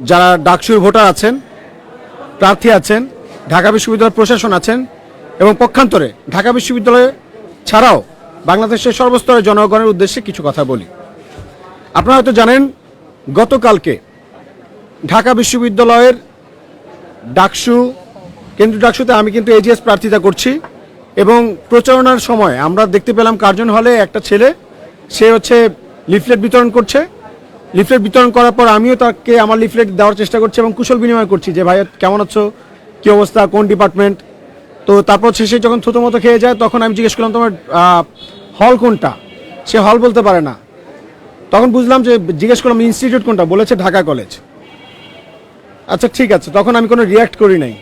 যারা ডাকসুর ভোটার আছেন, প্রার্থী আছেন, ঢাকা বিশ্ববিদ্যালয় প্রশাসন আছেন এবং পক্ষান্তরে ঢাকা বিশ্ববিদ্যালয় ছাড়াও বাংলাদেশের সর্বস্তরের জনগণের উদ্দেশ্যে কিছু কথা বলি। আপনারা হয়তো জানেন, গতকালকে ঢাকা বিশ্ববিদ্যালয়ের ডাকসু, কেন্দ্রীয় ডাকসুতে আমি কিন্তু এজিএস প্রার্থিতা করছি এবং প্রচারণার সময় আমরা দেখতে পেলাম কার্জন হলে একটা ছেলে, সে হচ্ছে লিফলেট বিতরণ করছে। লিফলেট বিতরণ করার পর আমিও তাকে আমার লিফলেট দেওয়ার চেষ্টা করছি এবং কুশল বিনিময় করছি যে ভাই কেমন আছো? কী অবস্থা? কোন ডিপার্টমেন্ট? তো তারপর শেষে যখন থুতো মতো খেয়ে যায়, তখন আমি জিজ্ঞেস করলাম, তোমার হল কোনটা? সে হল বলতে পারে না। তখন বুঝলাম যে, জিজ্ঞেস করলাম, ইনস্টিটিউট কোনটা? বলেছে ঢাকা কলেজ। আচ্ছা ঠিক আছে। তখন আমি কোনো রিয়াক্ট করি নাই।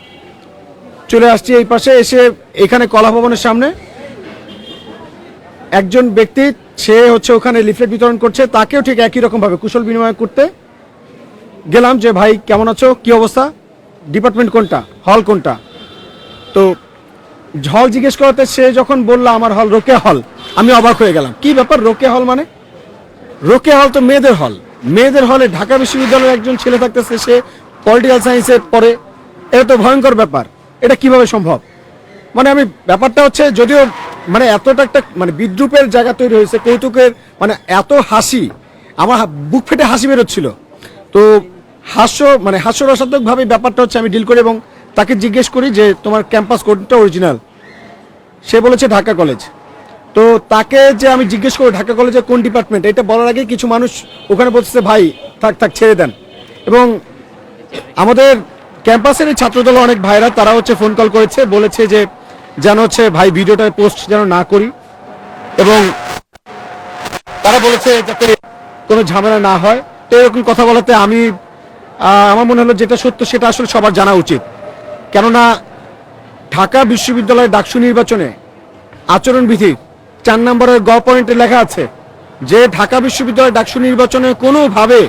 চলে আসছি এই পাশে, এসে এখানে কলা ভবনের সামনে। একজন ব্যক্তি সে হচ্ছে ওখানে লিফলেট বিতরণ করছে, তাকেও ঠিক একই রকম ভাবে কুশল বিনিময় করতে গেলাম যে, ভাই, কেমন আছো? কি অবস্থা? ডিপার্টমেন্ট কোনটা? হল কোনটা? তো হল জিজ্ঞেস করাতে সে যখন বলল, আমার হল রোকে হল, আমি অবাক হয়ে গেলাম। কি ব্যাপার রোকে হল মানে? রোকে হল তো মেয়েদের হল। মেয়েদের হলে ঢাকা বিশ্ববিদ্যালয়ের একজন ছেলে থাকতেছে, সে পলিটিক্যাল সায়েন্সে পড়ে এটা তো ভয়ঙ্কর ব্যাপার। এটা কীভাবে সম্ভব? মানে আমি ব্যাপারটা হচ্ছে, যদিও মানে এতটা একটা মানে বিদ্রুপের জায়গা তৈরি হয়েছে, কৌতুকের মানে এত হাসি। আমার বুক ফেটে হাসি বেরোচ্ছিল। তো হাস্য মানে হাস্যরসাত্মকভাবে ব্যাপারটা হচ্ছে আমি ডিল করি এবং তাকে জিজ্ঞেস করি যে, তোমার ক্যাম্পাস কোনটা অরিজিনাল সে বলেছে ঢাকা কলেজ তো তাকে যে আমি জিজ্ঞেস করি, ঢাকা কলেজের কোন ডিপার্টমেন্ট এটা বলার আগে কিছু মানুষ ওখানে বলতেছে, ভাই, থাক থাক, ছেড়ে দেন। এবং আমাদের ক্যাম্পাসের ছাত্রদল অনেক ভাইরা, তারা হচ্ছে ফোন কল করেছে, বলেছে যে যেন হচ্ছে ভাই ভিডিওটা পোস্ট যেন না করি। এবং তারা বলেছে যাতে কোনো ঝামেলা না হয়। তো এরকম কথা বলাতে আমি আমার মনে হলো যেটা সত্য সেটা আসলে সবার জানা উচিত। কেননা ঢাকা বিশ্ববিদ্যালয়ের ডাকসু নির্বাচনে আচরণবিধি চার নম্বরের গ পয়েন্টে লেখা আছে যে ঢাকা বিশ্ববিদ্যালয়ের ডাকসু নির্বাচনে কোনোভাবে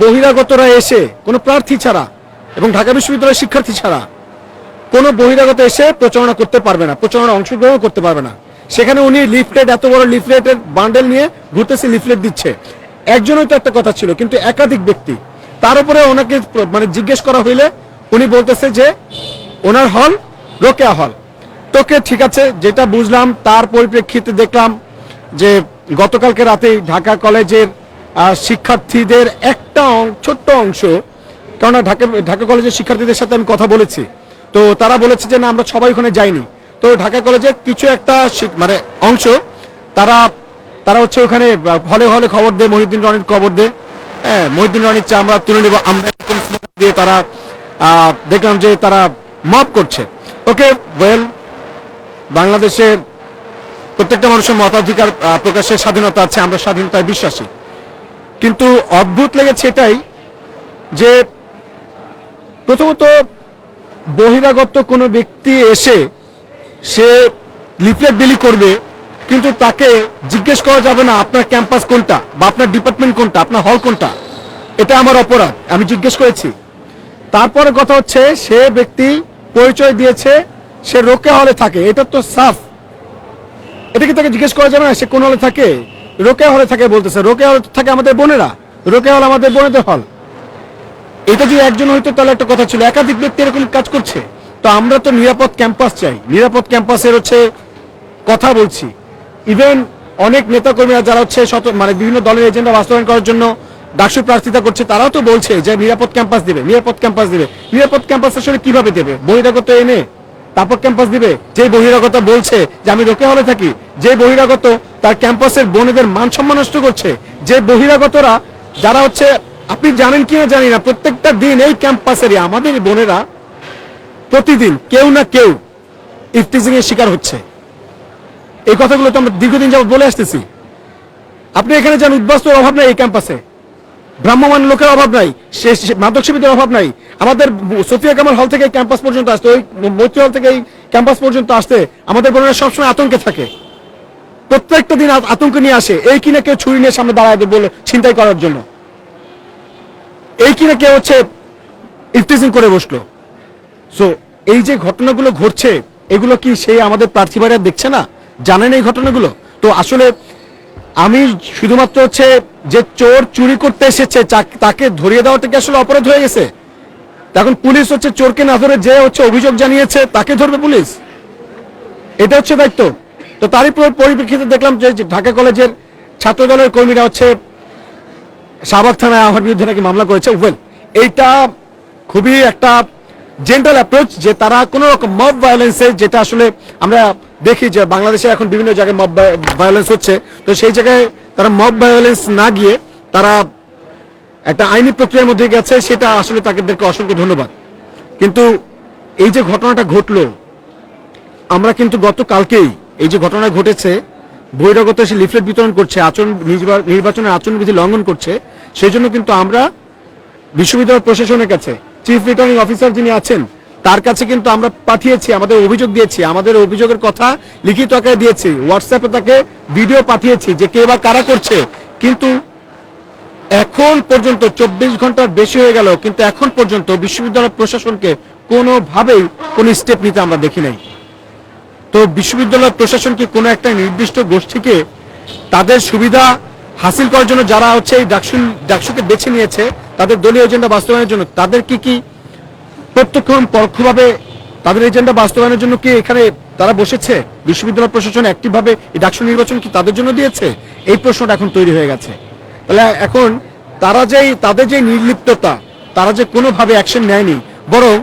বহিরাগতরা এসে কোনো প্রার্থী ছাড়া এবং ঢাকা বিশ্ববিদ্যালয়ের শিক্ষার্থী ছাড়া কোনো বহিরাগত এসে প্রচারণা করতে পারবে না প্রচারণা অংশগ্রহণ করতে পারবে না। সেখানে উনি লিফলেট, এত বড় লিফলেটের বান্ডেল নিয়ে ঘুরতেছে, লিফলেট দিচ্ছে। একজনই তো একটা কথা ছিল, কিন্তু একাধিক ব্যক্তি। তার উপরে ওনাকে মানে জিজ্ঞেস করা হইলে উনি বলতেছে যে, ওনার হল রোকেয়া হল। তোকে ঠিক আছে, যেটা বুঝলাম, তার পরিপ্রেক্ষিতে দেখলাম যে, গতকালকে রাতে ঢাকা কলেজের শিক্ষার্থীদের একটা ছোট্ট অংশ, কেননা ঢাকা ঢাকা কলেজের শিক্ষার্থীদের সাথে আমি কথা বলেছি। তো তারা বলেছে যে, না, আমরা সবাই ওখানে যাইনি। তো ঢাকা কলেজের কিছু একটা মানে অংশ তারা তারা হচ্ছে ওখানে হলে হলে খবর দেয়, মহিউদ্দিন রনির খবর দেয়। হ্যাঁ মহিউদ্দিন রনির চা আমরা তুলে নেব। আমরা দিয়ে তারা দেখলাম যে তারা মাপ করছে। ওকে ওয়েল বাংলাদেশে প্রত্যেকটা মানুষের মতাধিকার প্রকাশের স্বাধীনতা আছে, আমরা স্বাধীনতায় বিশ্বাসী। কিন্তু অদ্ভুত লেগেছে এটাই যে, প্রথমত বহিরাগত কোনো ব্যক্তি এসে সে লিফলেট বিলি করবে, কিন্তু তাকে জিজ্ঞেস করা যাবে না আপনার ক্যাম্পাস কোনটা বা আপনার ডিপার্টমেন্ট কোনটা, আপনার হল কোনটা। এটা আমার অপরাধ, আমি জিজ্ঞেস করেছি। তারপরে কথা হচ্ছে, সে ব্যক্তি পরিচয় দিয়েছে, সে রোকে হলে থাকে, এটা তো সাফ। এটা কি তাকে জিজ্ঞেস করা যাবে না সে কোন হলে থাকে? রোকে হলে থাকে বলতেছে, রোকে হলে থাকে আমাদের বোনেরা, রোকে হল আমাদের বোনেদের হল। এটা যদি একজন হইতো, তাহলে একটা কথা ছিল, একাধিক ব্যক্তি এরকম কাজ করছে। তো আমরা তো নিরাপদ ক্যাম্পাস চাই। নিরাপদ ক্যাম্পাসের হচ্ছে কথা বলছি। ইভেন অনেক নেতাকর্মীরা যারা হচ্ছে শত মানে বিভিন্ন দলের এজেন্ডা বাস্তবায়ন করার জন্য ডাকসু প্রার্থিতা করছে, তারাও তো বলছে যে নিরাপদ ক্যাম্পাস দিবে, নিরাপদ ক্যাম্পাস দিবে। নিরাপদ ক্যাম্পাস আসলে কীভাবে দেবে? বহিরাগত এনে, তারপর ক্যাম্পাস দিবে? যে বহিরাগত বলছে যে আমি রোকে হলে থাকি, যে বহিরাগত তার ক্যাম্পাসের বোনেদের মান সম্মান নষ্ট করছে, যে বহিরাগতরা যারা হচ্ছে আপনি জানেন কি না জানি না, প্রত্যেকটা দিন এই ক্যাম্পাসেরই আমাদের বোনেরা প্রতিদিন কেউ না কেউ ইফটিজিং এর শিকার হচ্ছে। এই কথাগুলো তো আমরা দীর্ঘদিন যাবত বলে আসতেছি। আপনি এখানে যান, উদ্বাস্তুর অভাব নাই এই ক্যাম্পাসে। ব্রাহ্মমান লোকের অভাব নাই মাদক সেবীদের অভাব নাই। আমাদের সোফিয়া কামাল হল থেকে ক্যাম্পাস পর্যন্ত আসতে, ওই মৈত্রী হল থেকে এই ক্যাম্পাস পর্যন্ত আসতে আমাদের বোনেরা সবসময় আতঙ্কে থাকে। প্রত্যেকটা দিন আতঙ্ক নিয়ে আসে, এই কিনা কেউ ছুরি নিয়ে সামনে দাঁড়ায় বলে ছিনতাই করার জন্য। এই কিনা কেউ হচ্ছে ইফটিজিং করে বসল? সো এই যে ঘটনাগুলো ঘটছে, এগুলো কি সেই আমাদের প্রার্থী ভাইরা দেখছে না? জানেন এই ঘটনাগুলো? তো আসলে আমি শুধুমাত্র হচ্ছে যে চোর চুরি করতে এসেছে তাকে ধরিয়ে দেওয়াটা কি আসলে অপরাধ হয়ে গেছে। এখন পুলিশ হচ্ছে চোরকে না ধরে যে হচ্ছে অভিযোগ জানিয়েছে, তাকে ধরবে পুলিশ? এটা হচ্ছে দায়িত্ব। তো তারই পর- পরিপ্রেক্ষিতে দেখলাম যে ঢাকা কলেজের ছাত্র দলের কর্মীরা হচ্ছে শাহবাগ থানায় আমার বিরুদ্ধে নাকি মামলা করেছে? ওয়েল এইটা খুবই একটা জেন্টাল অ্যাপ্রোচ যে তারা কোনো রকম মব ভায়োলেন্সে যেটা আসলে আমরা দেখি যে বাংলাদেশে এখন বিভিন্ন জায়গায় মব ভায়োলেন্স হচ্ছে, তো সেই জায়গায় তারা মব ভায়োলেন্স না গিয়ে তারা একটা আইনি প্রক্রিয়ার মধ্যে গেছে, সেটা আসলে তাদেরকে অসংখ্য ধন্যবাদ। কিন্তু এই যে ঘটনাটা ঘটলো, আমরা কিন্তু গতকালকেই এই যে ঘটনা ঘটেছে বহিরাগত এসে লিফলেট বিতরণ করছে, আচরণ, নির্বা- নির্বাচনের আচরণবিধি লঙ্ঘন করছে সেই জন্য কিন্তু আমরা বিশ্ববিদ্যালয় প্রশাসনের কাছে চিফ রিটার্নিং অফিসার যিনি আছেন, তার কাছে কিন্তু আমরা পাঠিয়েছি, আমাদের অভিযোগ দিয়েছি, আমাদের অভিযোগের কথা লিখিত আকারে দিয়েছি হোয়াটসঅ্যাপে তাকে ভিডিও পাঠিয়েছি যে কে বা কারা করছে, কিন্তু এখন পর্যন্ত চব্বিশ ঘণ্টার বেশি হয়ে গেল, কিন্তু এখন পর্যন্ত বিশ্ববিদ্যালয় প্রশাসনকে কোনোভাবেই কোনো স্টেপ নিতে আমরা দেখি নাই। তো বিশ্ববিদ্যালয় প্রশাসন কি কোনো একটা নির্দিষ্ট গোষ্ঠীকে তাদের সুবিধা হাসিল করার জন্য যারা হচ্ছে এই ডাকসু ডাকসুকে বেছে নিয়েছে, তাদের দলীয় এজেন্ডা বাস্তবায়নের জন্য তাদের কি কি প্রত্যক্ষ পরোক্ষভাবে তাদের এজেন্ডা বাস্তবায়নের জন্য কি এখানে তারা বসেছে? বিশ্ববিদ্যালয় প্রশাসন অ্যাক্টিভভাবে এই ডাকসু নির্বাচন কি তাদের জন্য দিয়েছে? এই প্রশ্নটা এখন তৈরি হয়ে গেছে। তাহলে এখন তারা যেই তাদের যে নির্লিপ্ততা, তারা যে কোনোভাবে অ্যাকশন নেয়নি, বরং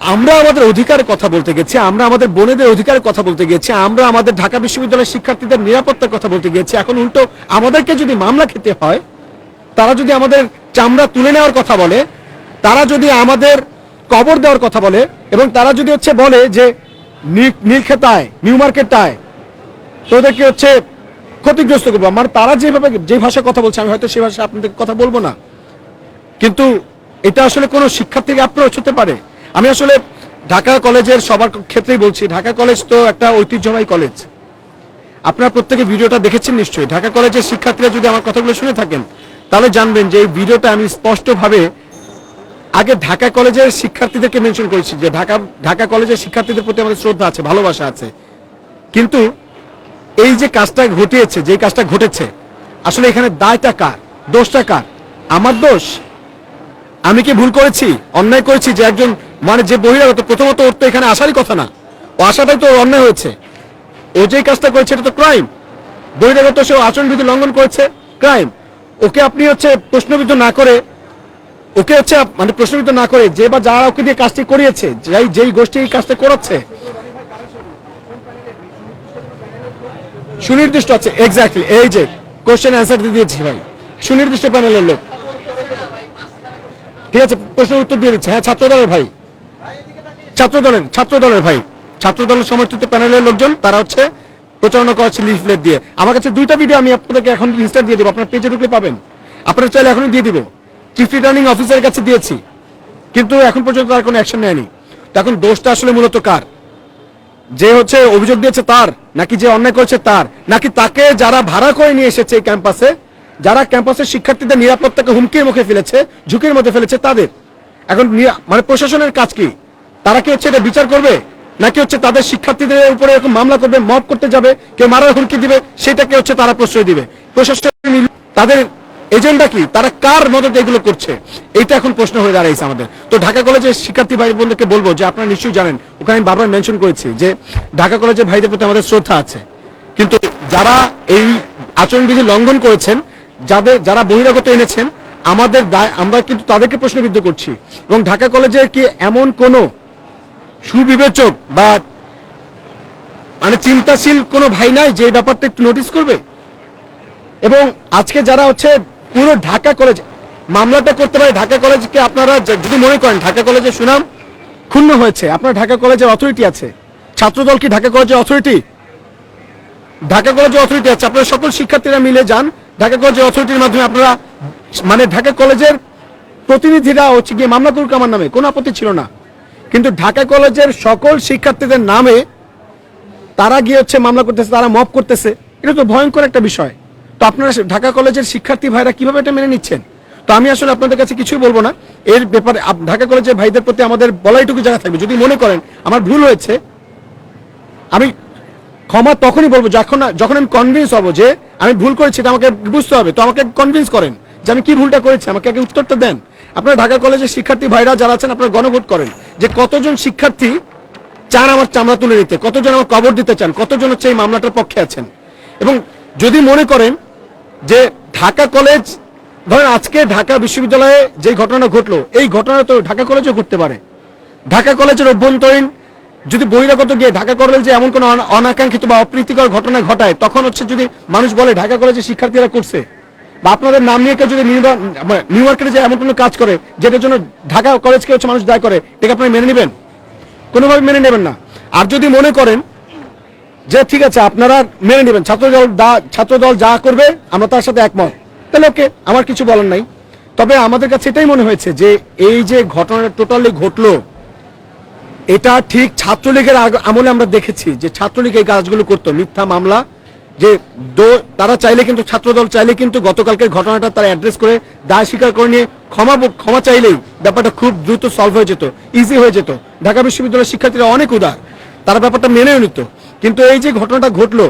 আমরা আমাদের অধিকারের কথা বলতে গেছি, আমরা আমাদের বোনেদের অধিকারের কথা বলতে গেছি, আমরা আমাদের ঢাকা বিশ্ববিদ্যালয়ের শিক্ষার্থীদের নিরাপত্তার কথা বলতে গেছি। এখন উল্টো আমাদেরকে যদি মামলা খেতে হয়, তারা যদি আমাদের চামড়া তুলে নেওয়ার কথা বলে, তারা যদি আমাদের কবর দেওয়ার কথা বলে এবং তারা যদি হচ্ছে বলে যে নীল- নীলক্ষেতায়, নিউ মার্কেটটায় তোদেরকে হচ্ছে ক্ষতিগ্রস্ত করব। মানে তারা যেভাবে যে ভাষায় কথা বলছে, আমি হয়তো সে ভাষায় আপনাদের কথা বলব না। কিন্তু এটা আসলে কোনো শিক্ষার্থীকে অ্যাপ্রোচ হতে পারে। আমি আসলে ঢাকা কলেজের সবার ক্ষেত্রেই বলছি, ঢাকা কলেজ তো একটা ঐতিহ্যবাহী কলেজ। আপনারা প্রত্যেকে ভিডিওটা দেখেছেন নিশ্চয়ই। ঢাকা কলেজের শিক্ষার্থীরা যদি আমার কথাগুলো শুনে থাকেন, তাহলে জানবেন যে এই ভিডিওটা আমি স্পষ্টভাবে আগে ঢাকা কলেজের শিক্ষার্থীদেরকে মেনশন করেছি যে ঢাকা ঢাকা কলেজের শিক্ষার্থীদের প্রতি আমাদের শ্রদ্ধা আছে, ভালোবাসা আছে। কিন্তু এই যে কাজটা ঘটিয়েছে, যে কাজটা ঘটেছে, আসলে এখানে দায়টা কার? দোষটা কার? আমার দোষ? আমি কি ভুল করেছি? অন্যায় করেছি যে একজন মানে যে বহিরাগত, প্রথমত ওর তো এখানে আসারই কথা না। ও আসাটাই তো অন্যায় হয়েছে। ও যে কাজটা করেছে, এটা তো ক্রাইম বহিরাগত সে আচরণবিধি লঙ্ঘন করেছে ক্রাইম ওকে আপনি হচ্ছে প্রশ্নবিদ্ধ না করে, ওকে হচ্ছে মানে প্রশ্নবিদ্ধ না করে, যে বা যারা ওকে দিয়ে কাজটি করিয়েছে, যেই যেই গোষ্ঠী এই কাজটা করাচ্ছে, সুনির্দিষ্ট আছে এক্স্যাক্টলি এই যে কোশ্চেন অ্যান্সার দিয়ে দিয়েছি ভাই, সুনির্দিষ্ট প্যানেলের লোক। ঠিক আছে, প্রশ্নের উত্তর দিয়ে দিচ্ছে। হ্যাঁ ছাত্র দলের ভাই। ছাত্র দলের ছাত্র দলের ভাই। ছাত্র দলের সমর্থিত প্যানেলের লোকজন, তারা হচ্ছে প্রচারণা করাচ্ছে লিফলেট দিয়ে। আমার কাছে দুইটা ভিডিও আমি আপনাদেরকে এখন ইনস্টা দিয়ে দেবো। আপনার পেজে ঢুকলে পাবেন। আপনারা চাইলে এখনই দিয়ে দিব। চিফ রিটার্নিং অফিসারের কাছে দিয়েছি। কিন্তু এখন পর্যন্ত তার কোনো অ্যাকশন নেয়নি। তো এখন দোষটা আসলে মূলত কার? যে হচ্ছে অভিযোগ দিয়েছে তার, নাকি যে অন্যায় করেছে তার, নাকি তাকে যারা ভাড়া করে নিয়ে এসেছে এই ক্যাম্পাসে যারা ক্যাম্পাসের শিক্ষার্থীদের নিরাপত্তাকে হুমকির মুখে ফেলেছে, ঝুঁকির মধ্যে ফেলেছে তাদের? এখন মানে প্রশাসনের কাজ কি? তারা কি হচ্ছে এটা বিচার করবে? নাকি হচ্ছে তাদের শিক্ষার্থীদের উপরে এরকম মামলা করবে, মব করতে যাবে, কেউ মারার হুমকি দিবে সেটাকে হচ্ছে তারা প্রশ্রয় দিবে? প্রশাসন তাদের এজেন্ডা কি? তারা কার মদত এগুলো করছে? এইটা এখন প্রশ্ন হয়ে দাঁড়াইছে আমাদের। তো ঢাকা কলেজের শিক্ষার্থী ভাই বোনদেরকে বলব যে আপনারা নিশ্চয়ই জানেন, ওখানে আমি বারবার মেনশন করেছি যে ঢাকা কলেজের ভাইদের প্রতি আমাদের শ্রদ্ধা আছে। কিন্তু যারা এই আচরণবিধি লঙ্ঘন করেছেন, যাদের যারা বহিরাগত এনেছেন, আমাদের আমরা কিন্তু তাদেরকে প্রশ্নবিদ্ধ করছি। এবং ঢাকা কলেজের কি এমন কোনো সুবিবেচক বা মানে চিন্তাশীল কোনো ভাই নাই যে ব্যাপারটা একটু নোটিস করবে। এবং আজকে যারা হচ্ছে পুরো ঢাকা কলেজ মামলাটা করতে পারে ঢাকা কলেজকে আপনারা যদি মনে করেন ঢাকা কলেজের সুনাম ক্ষুণ্ণ হয়েছে। আপনার ঢাকা কলেজের অথরিটি আছে। ছাত্রদল কি ঢাকা কলেজের অথরিটি ঢাকা কলেজের অথরিটি আছে। আপনারা সকল শিক্ষার্থীরা মিলে যান। ঢাকা কলেজের অথরিটির মাধ্যমে আপনারা মানে ঢাকা কলেজের প্রতিনিধিরা হচ্ছে গিয়ে মামলা করুক আমার নামে। কোনো আপত্তি ছিল না। কিন্তু ঢাকা কলেজের সকল শিক্ষার্থীদের নামে তারা গিয়ে হচ্ছে মামলা করতেছে, তারা মপ করতেছে। এটা তো ভয়ঙ্কর একটা বিষয়। তো আপনারা ঢাকা কলেজের শিক্ষার্থী ভাইরা কীভাবে এটা মেনে নিচ্ছেন? তো আমি আসলে আপনাদের কাছে কিছুই বলব না। এর ব্যাপারে ঢাকা কলেজের ভাইদের প্রতি আমাদের বলাইটুকু জায়গা থাকবে। যদি মনে করেন, আমার ভুল হয়েছে, আমি ক্ষমা তখনই বলব যখন যখন আমি কনভিন্স হব যে আমি ভুল করেছি আমাকে বুঝতে হবে। তো আমাকে কনভিন্স করেন যে আমি কি ভুলটা করেছি, আমাকে আগে উত্তরটা দেন। আপনারা ঢাকা কলেজের শিক্ষার্থী ভাইরা যারা আছেন, আপনারা গণভোট করেন। যে কতজন শিক্ষার্থী চান আমার চামড়া তুলে নিতে, কতজন আমার কবর দিতে চান, কতজন হচ্ছে এই মামলাটার পক্ষে আছেন? এবং যদি মনে করেন যে ঢাকা কলেজ, ধরেন আজকে ঢাকা বিশ্ববিদ্যালয়ে যে ঘটনা ঘটলো, এই ঘটনা তো ঢাকা কলেজেও ঘটতে পারে। ঢাকা কলেজের অভ্যন্তরীণ যদি বহিরাগত গিয়ে ঢাকা কলেজ যে এমন কোনো অনাকাঙ্ক্ষিত বা অপ্রীতিকর ঘটনা ঘটায়, তখন হচ্ছে যদি মানুষ বলে ঢাকা কলেজের শিক্ষার্থীরা করছে। বা আপনাদের নাম নিয়ে কেউ যদি নিউ মানে মার্কেটে যে এমন কোনো কাজ করে, যেটার জন্য ঢাকা কলেজকে হচ্ছে মানুষ দায় করে, এটাকে আপনারা মেনে নেবেন? কোনোভাবে মেনে নেবেন না। আর যদি মনে করেন যে ঠিক আছে, আপনারা মেনে নেবেন, ছাত্রদল দা- ছাত্রদল যা করবে, আমরা তার সাথে একমত। তাহলে ওকে, আমার কিছু বলার নাই। তবে আমাদের কাছে এটাই মনে হয়েছে যে এই যে ঘটনাটা টোটালি ঘটলো, এটা ঠিক ছাত্রলীগের আমলে আমরা দেখেছি যে ছাত্রলীগ এই কাজগুলো করতো। মিথ্যা মামলা যে তারা চাইলে কিন্তু, ছাত্রদল চাইলে কিন্তু গতকালকের ঘটনাটা তারা অ্যাড্রেস করে দায় স্বীকার করে নিয়ে ক্ষমা ক্ষমা চাইলেই ব্যাপারটা খুব দ্রুত সলভ হয়ে যেত ইজি হয়ে যেত। ঢাকা বিশ্ববিদ্যালয়ের শিক্ষার্থীরা অনেক উদার, তারা ব্যাপারটা মেনেও নিত। কিন্তু এই যে ঘটনাটা ঘটলো,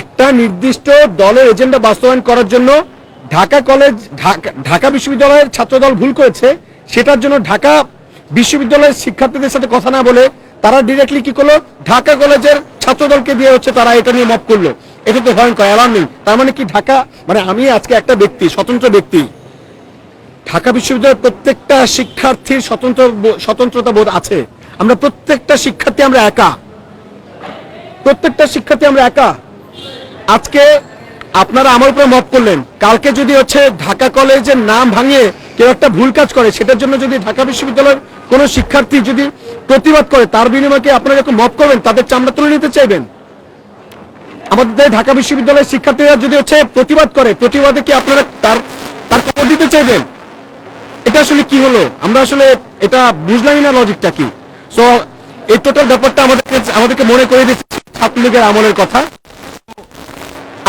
একটা নির্দিষ্ট দলের এজেন্ডা বাস্তবায়ন করার জন্য ঢাকা কলেজ ঢাকা বিশ্ববিদ্যালয়ের ছাত্রদল ভুল করেছে, সেটার জন্য ঢাকা বিশ্ববিদ্যালয়ের শিক্ষার্থীদের সাথে কথা না বলে তারা ডিরেক্টলি কি করল? ঢাকা কলেজের ছাত্রদলকে দিয়ে হচ্ছে তারা এটা নিয়ে মপ করল। এটা তো ভয়ঙ্কর অ্যালার্মিং তার মানে কি ঢাকা মানে আমি আজকে একটা ব্যক্তি, স্বতন্ত্র ব্যক্তি। ঢাকা বিশ্ববিদ্যালয়ের প্রত্যেকটা শিক্ষার্থীর স্বতন্ত্র স্বতন্ত্রতা বোধ আছে। আমরা প্রত্যেকটা শিক্ষার্থী আমরা একা। প্রত্যেকটা শিক্ষার্থী আমরা একা। আজকে আপনারা আমার উপরে মত করলেন। কালকে যদি হচ্ছে ঢাকা কলেজের নাম ভাঙিয়ে কেউ একটা ভুল কাজ করে, সেটার জন্য যদি ঢাকা বিশ্ববিদ্যালয়ের কোনো শিক্ষার্থী যদি প্রতিবাদ করে, তার বিনিময়ে আপনারা যখন মত করবেন? তাদের চামড়া তুলে নিতে চাইবেন? আমাদের ঢাকা বিশ্ববিদ্যালয়ের শিক্ষার্থীরা যদি হচ্ছে প্রতিবাদ করে, প্রতিবাদে কি আপনারা তার তার খবর দিতে চাইবেন? এটা আসলে কি হলো? আমরা আসলে এটা বুঝলামই না লজিকটা কি? সো এই টোটাল ব্যাপারটা আমাদেরকে আমাদেরকে মনে করে দিচ্ছে ছাত্রলীগের আমলের কথা।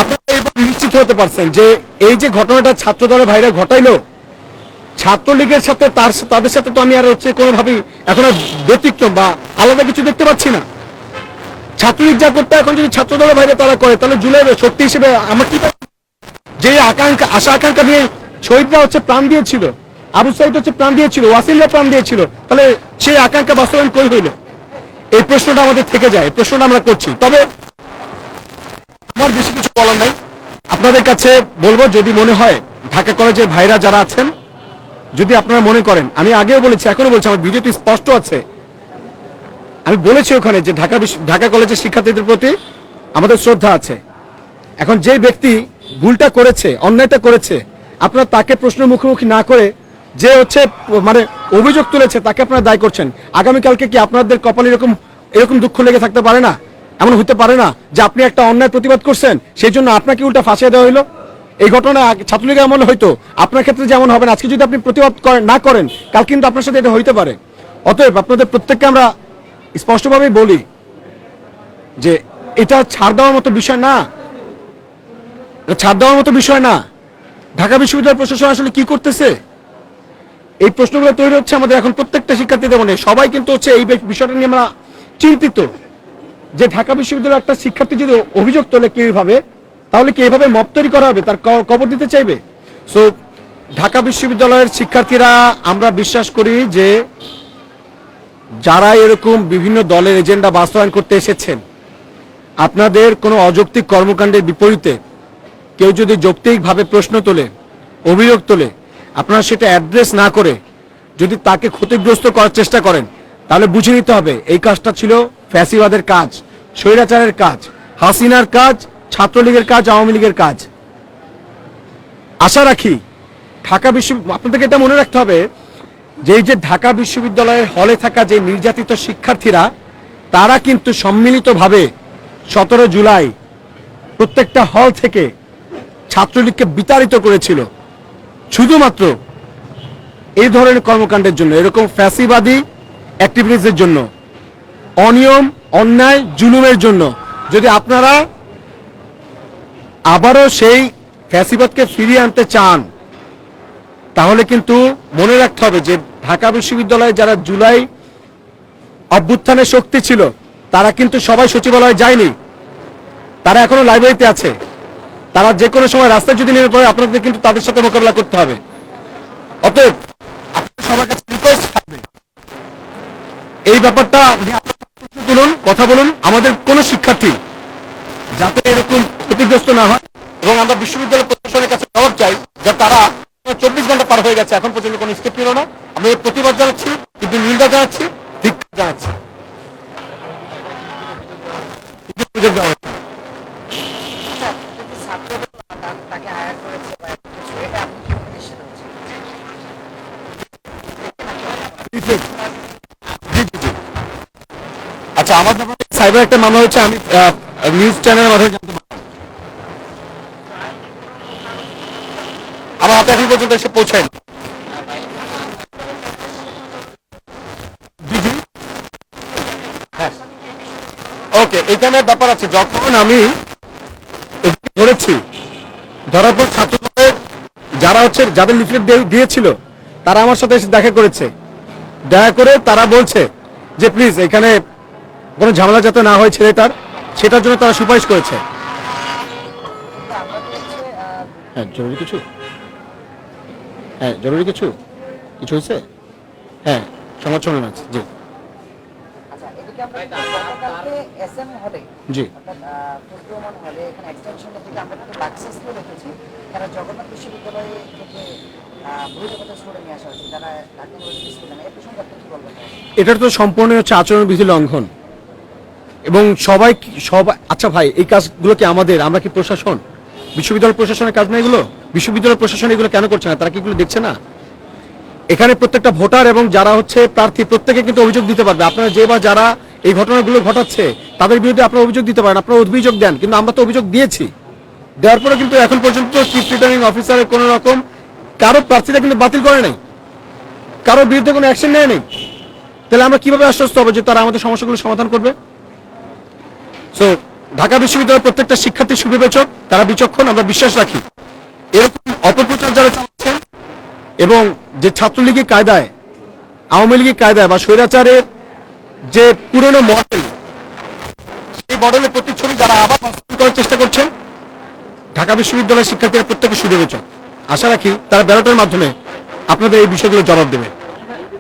আপনারা এবার নিশ্চিত হতে পারছেন যে এই যে ঘটনাটা ছাত্র দলের ভাইরা ঘটাইলো ছাত্রলীগের সাথে তার তাদের সাথে তো আমি আর হচ্ছে কোনোভাবেই এখন আর ব্যতিক্রম বা আলাদা কিছু দেখতে পাচ্ছি না। ছাত্রলীগ যা করতে এখন যদি ছাত্র দলের বাইরে তারা করে, তাহলে জুলাই শক্তি হিসেবে আমার কি? যে আকাঙ্ক্ষা আশা আকাঙ্ক্ষা নিয়ে শহীদরা হচ্ছে প্রাণ দিয়েছিল, আবু সাইদ হচ্ছে প্রাণ দিয়েছিল ওয়াসিলরা প্রাণ দিয়েছিল, তাহলে সেই আকাঙ্ক্ষা বাস্তবায়ন কই হইল? এই প্রশ্নটা আমাদের থেকে যায় প্রশ্নটা আমরা করছি। তবে আমার বেশি কিছু বলার নাই। আপনাদের কাছে বলব, যদি মনে হয় ঢাকা কলেজের ভাইরা যারা আছেন যদি আপনারা মনে করেন, আমি আগেও বলেছি, এখনও বলছি, আমার ভিডিওটি স্পষ্ট আছে। আমি বলেছি ওখানে যে ঢাকা ঢাকা কলেজের শিক্ষার্থীদের প্রতি আমাদের শ্রদ্ধা আছে। এখন যে ব্যক্তি ভুলটা করেছে, অন্যায়টা করেছে, আপনারা তাকে প্রশ্ন মুখোমুখি না করে যে হচ্ছে মানে অভিযোগ তুলেছে, তাকে আপনারা দায় করছেন। আগামীকালকে কি আপনাদের কপালে এরকম এরকম দুঃখ লেগে থাকতে পারে না? এমন হতে পারে না যে আপনি একটা অন্যায় প্রতিবাদ করছেন, সেই জন্য আপনাকে উল্টা ফাঁসিয়ে দেওয়া হলো এই ঘটনা ছাত্রলীগ এমন হয়তো আপনার ক্ষেত্রে যেমন হবে আজকে যদি আপনি প্রতিবাদ করেন না করেন, কাল কিন্তু আপনার সাথে এটা হইতে পারে। অতএব আপনাদের প্রত্যেককে আমরা স্পষ্টভাবেই বলি যে এটা ছাড় দেওয়ার মতো বিষয় না। ছাড় দেওয়ার মতো বিষয় না। ঢাকা বিশ্ববিদ্যালয় প্রশাসন আসলে কি করতেছে? এই প্রশ্নগুলো তৈরি হচ্ছে আমাদের এখন প্রত্যেকটা শিক্ষার্থীদের মনে। সবাই কিন্তু হচ্ছে এই বিষয়টা নিয়ে আমরা চিন্তিত। যে ঢাকা বিশ্ববিদ্যালয়ের একটা শিক্ষার্থী যদি অভিযোগ তোলে কেউ ভাবে তাহলে কি এইভাবে মপ তৈরি করা হবে? তার কবর দিতে চাইবে? সো ঢাকা বিশ্ববিদ্যালয়ের শিক্ষার্থীরা আমরা বিশ্বাস করি যে যারা এরকম বিভিন্ন দলের এজেন্ডা বাস্তবায়ন করতে এসেছেন, আপনাদের কোনো অযৌক্তিক কর্মকাণ্ডের বিপরীতে কেউ যদি যৌক্তিকভাবে প্রশ্ন তোলে, অভিযোগ তোলে, আপনারা সেটা অ্যাড্রেস না করে যদি তাকে ক্ষতিগ্রস্ত করার চেষ্টা করেন, তাহলে বুঝে নিতে হবে, এই কাজটা ছিল ফ্যাসিবাদের কাজ, স্বৈরাচারের কাজ, হাসিনার কাজ ছাত্রলীগের কাজ, আওয়ামী লীগের কাজ। আশা রাখি ঢাকা বিশ্ব আপনাদেরকে এটা মনে রাখতে হবে যে যে ঢাকা বিশ্ববিদ্যালয়ের হলে থাকা যে নির্যাতিত শিক্ষার্থীরা, তারা কিন্তু সম্মিলিতভাবে সতেরো জুলাই প্রত্যেকটা হল থেকে ছাত্রলীগকে বিতাড়িত করেছিল। শুধুমাত্র এই ধরনের কর্মকাণ্ডের জন্য, এরকম ফ্যাসিবাদী অ্যাক্টিভিটিসের জন্য, অনিয়ম, অন্যায়, জুলুমের জন্য। যদি আপনারা আবারও সেই ফ্যাসিবাদকে ফিরিয়ে আনতে চান, তাহলে কিন্তু মনে রাখতে হবে যে ঢাকা বিশ্ববিদ্যালয়ে যারা জুলাই অভ্যুত্থানের শক্তি ছিল, তারা কিন্তু সবাই সচিবালয়ে যায়নি। তারা এখনও লাইব্রেরিতে আছে। তারা যে কোনো সময় রাস্তায় যদি নেমে পড়ে, আপনাদের কিন্তু তাদের সাথে মোকাবিলা করতে হবে। অতএব সবার কাছে রিকোয়েস্ট থাকবে। এই ব্যাপারটা তুলুন, কথা বলুন। আমাদের কোন শিক্ষার্থী যাতে এরকম ক্ষতিগ্রস্ত না হয় এবং আমরা বিশ্ববিদ্যালয় প্রশাসনের কাছে জবাব চাই যে তারা চব্বিশ ঘণ্টা পার হয়ে গেছে, এখন পর্যন্ত কোনো স্টেপ নিল না আমরা প্রতিবাদ জানাচ্ছি, কিন্তু নিন্দা জানাচ্ছি, ধিক্কার জানাচ্ছি। আচ্ছা আমার সাইবার একটা মামলা হচ্ছে আমি নিউজ চ্যানেলের মাধ্যমে এখন পর্যন্ত এসে পৌঁছায়নি। হ্যাঁ। ওকে, এখানে ব্যাপার আছে। যখন আমি ধরেছি, ধরার পর ছাত্রদের যারা হচ্ছে, যাদের লিফলেট দিয়েছিল, তারা আমার সাথে এসে দেখা করেছে। দয়া করে তারা বলছে যে, প্লিজ, এখানে কোনো ঝামেলা যাতে না হয় ছেলেটার সেটার জন্য তারা সুপারিশ করেছে। হ্যাঁ জরুরি কিছু? হ্যাঁ জরুরি কিছু? কিছু হয়েছে? হ্যাঁ সংবাদ সম্মেলন আছে জি। আচ্ছা জি। এটার তো সম্পূর্ণ হচ্ছে আচরণবিধি লঙ্ঘন। এবং সবাই কি- সবাই আচ্ছা ভাই এই কাজগুলো কি আমাদের? আমরা কি প্রশাসন? বিশ্ববিদ্যালয় প্রশাসনের কাজ না এগুলো? বিশ্ববিদ্যালয় প্রশাসন এগুলো কেন করছে না? তারা কি এগুলো দেখছে না? এখানে প্রত্যেকটা ভোটার এবং যারা হচ্ছে প্রার্থী, প্রত্যেকে কিন্তু অভিযোগ দিতে পারবে। আপনারা যে বা যারা এই ঘটনাগুলো ঘটাচ্ছে, তাদের বিরুদ্ধে আপনারা অভিযোগ দিতে পারেন, আপনারা অভিযোগ দেন, কিন্তু আমরা তো অভিযোগ দিয়েছি। দেওয়ার পরে কিন্তু এখন পর্যন্ত চিফ রিটার্নিং অফিসারের কোনো রকম কারও প্রার্থীরা কিন্তু বাতিল করে নাই। কারোর বিরুদ্ধে কোনো অ্যাকশন নেয় নেই। তাহলে আমরা কীভাবে আশ্বস্ত হব যে তারা আমাদের সমস্যাগুলো সমাধান করবে? সো ঢাকা বিশ্ববিদ্যালয়ের প্রত্যেকটা শিক্ষার্থী সুবিবেচক, তারা বিচক্ষণ, আমরা বিশ্বাস রাখি। এরকম অপপ্রচার যারা চালাচ্ছেন এবং যে ছাত্রলীগের কায়দায়, আওয়ামী লীগের কায়দায় বা স্বৈরাচারের যে পুরনো মডেল সেই মডেলের প্রতিচ্ছবি যারা আবার বাস্তবায়ন করার চেষ্টা করছেন, ঢাকা বিশ্ববিদ্যালয়ের শিক্ষার্থীরা প্রত্যেকে সুবিবেচক। আশা রাখি তারা ব্যালটের মাধ্যমে আপনাদের এই বিষয়গুলো জবাব দেবে।